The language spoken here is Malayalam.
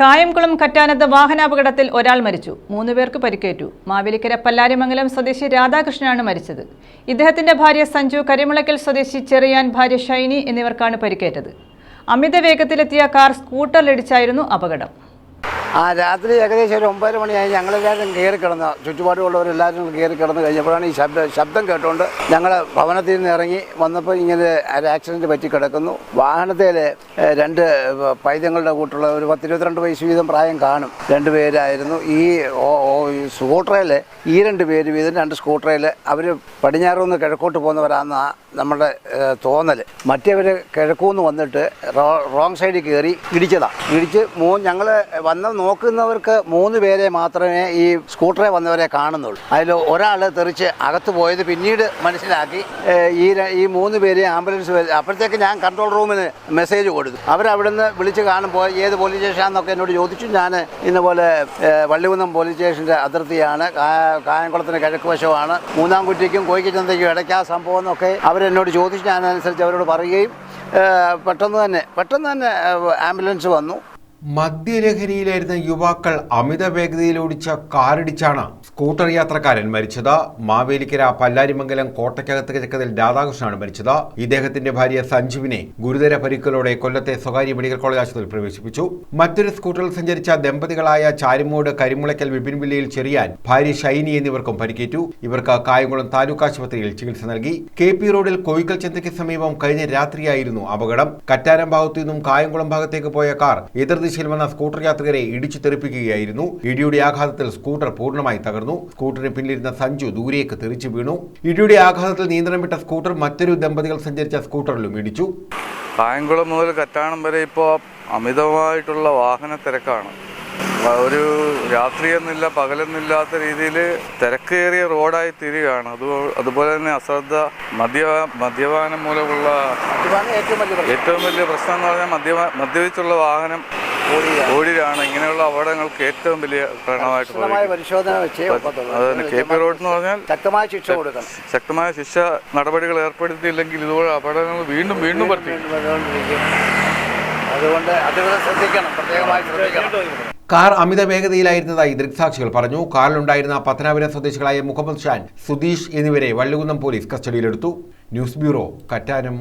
കായംകുളം കറ്റാനത്ത് വാഹനാപകടത്തിൽ ഒരാൾ മരിച്ചു. മൂന്ന് പേർക്ക് പരിക്കേറ്റു. മാവേലിക്കര പല്ലാരിമംഗലം സ്വദേശി രാധാകൃഷ്ണനാണ് മരിച്ചത്. ഇദ്ദേഹത്തിന്റെ ഭാര്യ സഞ്ജു കരിമുളയ്ക്കൽ സ്വദേശി ചെറിയാൻ ഭാര്യ ഷൈനി എന്നിവർക്കാണ് പരിക്കേറ്റത്. അമിത വേഗത്തിലെത്തിയ കാർ സ്കൂട്ടറിലിടിച്ചായിരുന്നു അപകടം. ആ രാത്രി ഏകദേശം ഒരു ഒമ്പതര മണിയായി ഞങ്ങളെല്ലാവരും കയറി കിടന്ന് ചുറ്റുപാടുമുള്ളവരെല്ലാവരും കയറി കിടന്ന് കഴിഞ്ഞപ്പോഴാണ് ഈ ശബ്ദ ശബ്ദം കേട്ടുകൊണ്ട് ഞങ്ങൾ ഭവനത്തിൽ നിന്ന് ഇറങ്ങി വന്നപ്പോൾ ഇങ്ങനെ ഒരു ആക്സിഡന്റ് പറ്റി കിടക്കുന്നു. വാഹനത്തിൽ രണ്ട് പൈതങ്ങളുടെ കൂട്ടുള്ള ഒരു പത്തിരുപത്തിരണ്ട് വയസ്സ് വീതം പ്രായം കാണും. രണ്ട് പേരായിരുന്നു. ഈ സ്കൂട്ടറിൽ ഈ രണ്ട് പേര് വീതം രണ്ട് സ്കൂട്ടറിൽ അവർ പടിഞ്ഞാറുനിന്ന് കിഴക്കോട്ട് പോകുന്നവരാണെന്ന നമ്മുടെ തോന്നൽ മറ്റേവർ കിഴക്കൂന്ന് വന്നിട്ട് റോങ് സൈഡിൽ കയറി ഇടിച്ചതാണ് ഇടിച്ച് മൂ ഞങ്ങൾ വന്ന് നോക്കുന്നവർക്ക് മൂന്ന് പേരെ മാത്രമേ ഈ സ്കൂട്ടറെ വന്നവരെ കാണുന്നുള്ളൂ. അതിൽ ഒരാൾ തെറിച്ച് അകത്ത് പോയത് പിന്നീട് മനസ്സിലാക്കി ഈ ഈ മൂന്ന് പേരെ ആംബുലൻസ് അപ്പോഴത്തേക്ക് ഞാൻ കൺട്രോൾ റൂമിന് മെസ്സേജ് കൊടുത്തു. അവരവിടുന്ന് വിളിച്ച് കാണുമ്പോൾ ഏത് പോലീസ് സ്റ്റേഷനാണെന്നൊക്കെ എന്നോട് ചോദിച്ചു. ഞാൻ ഇന്നപോലെ വള്ളികുന്നം പോലീസ് സ്റ്റേഷന്റെ അതിർത്തിയാണ് കായംകുളത്തിന് കിഴക്ക് വശമാണ്. മൂന്നാം കുറ്റിക്കും കോയിക്കച്ചന്തയ്ക്കും ഇടയ്ക്ക് ആ സംഭവം എന്നൊക്കെ അവരെന്നോട് ചോദിച്ചു ഞാൻ അനുസരിച്ച് അവരോട് പറയുകയും പെട്ടെന്ന് തന്നെ പെട്ടെന്ന് തന്നെ ആംബുലൻസ് വന്നു. മദ്യലഹരിയിലായിരുന്ന യുവാക്കൾ അമിത വേഗതയിൽ ഓടിച്ച കാറിടിച്ചാണ് സ്കൂട്ടർ യാത്രക്കാരൻ മരിച്ചത്. മാവേലിക്കര പല്ലാരിമംഗലം കോട്ടയ്ക്കകത്ത് കിഴക്കതിൽ രാധാകൃഷ്ണനാണ് മരിച്ചത്. ഇദ്ദേഹത്തിന്റെ ഭാര്യ സഞ്ജുവിനെ ഗുരുതര പരിക്കലോടെ കൊല്ലത്തെ സ്വകാര്യ മെഡിക്കൽ കോളേജ് ആശുപത്രിയിൽ പ്രവേശിപ്പിച്ചു. മറ്റൊരു സ്കൂട്ടറിൽ സഞ്ചരിച്ച ദമ്പതികളായ ചാരിമോട് കരിമുളയ്ക്കൽ വിപിൻവില്ലയിൽ ചെറിയാൻ ഭാര്യ ഷൈനി എന്നിവർക്കും പരിക്കേറ്റു. ഇവർക്ക് കായംകുളം താലൂക്ക് ആശുപത്രിയിൽ ചികിത്സ നൽകി. കെ പി റോഡിൽ കോയിക്കൽ ചന്തയ്ക്ക് സമീപം കഴിഞ്ഞ രാത്രിയായിരുന്നു അപകടം. കറ്റാരം ഭാഗത്തു നിന്നും കായംകുളം ഭാഗത്തേക്ക് പോയ കാർ എതിർദിശയിൽ വന്ന സ്കൂട്ടർ യാത്രികരെ ഇടിച്ചു തെറിപ്പിക്കുകയായിരുന്നു. ഇടിയുടെ ആഘാതത്തിൽ സ്കൂട്ടർ പൂർണമായി തകർന്നു. സ്കൂട്ടറിന് പിന്നിലിരുന്ന സഞ്ജു ദൂരേക്ക് തെറിച്ചു വീണു. ഇടിയുടെ ആഘാതത്തിൽ നിയന്ത്രണം വിട്ട സ്കൂട്ടർ മറ്റൊരു ദമ്പതികൾ സഞ്ചരിച്ച സ്കൂട്ടറിലും ഇടിച്ചു. കായംകുളം മുതൽ കറ്റാണം വരെ ഇപ്പോൾ അമിതമായിട്ടുള്ള വാഹന തിരക്കാണ്. ഒരു രാത്രിയെന്നില്ല പകലെന്നില്ലാത്ത രീതിയിൽ തിരക്കേറിയ റോഡായി തീരുകയാണ്. അത് അതുപോലെ തന്നെ അശ്രദ്ധ മദ്യ മദ്യപാനം മൂലമുള്ള. ഏറ്റവും വലിയ പ്രശ്നം. എന്ന് പറഞ്ഞാൽ മദ്യ മദ്യപിച്ചുള്ള വാഹനം ഓടിയാണ് ഇങ്ങനെയുള്ള അപകടങ്ങൾക്ക് ഏറ്റവും വലിയ കാരണമായിട്ട് പരിശോധന വെച്ചേ ഒക്കത്തുള്ളൂ. കെ പി റോഡ് എന്ന് പറഞ്ഞാൽ ശക്തമായ ശിക്ഷ കൊടുക്കണം. ശക്തമായ ശിക്ഷ നടപടികൾ ഏർപ്പെടുത്തിയില്ലെങ്കിൽ ഇതുപോലെ അപകടങ്ങൾ വീണ്ടും വീണ്ടും വർദ്ധിക്കും. അതുകൊണ്ട് അധികൃതർ ശ്രദ്ധിക്കണം. പ്രത്യേകമായി ശ്രദ്ധിക്കണം. കാർ അമിത വേഗതയിലായിരുന്നതായി ദൃക്സാക്ഷികൾ പറഞ്ഞു. കാറിലുണ്ടായിരുന്ന പത്തനാപുരം സ്വദേശികളായ മുഹമ്മദ് ഷാൻ സുധീഷ് എന്നിവരെ വള്ളുകുന്നം പോലീസ് കസ്റ്റഡിയിലെടുത്തു. News bureau Kattanam.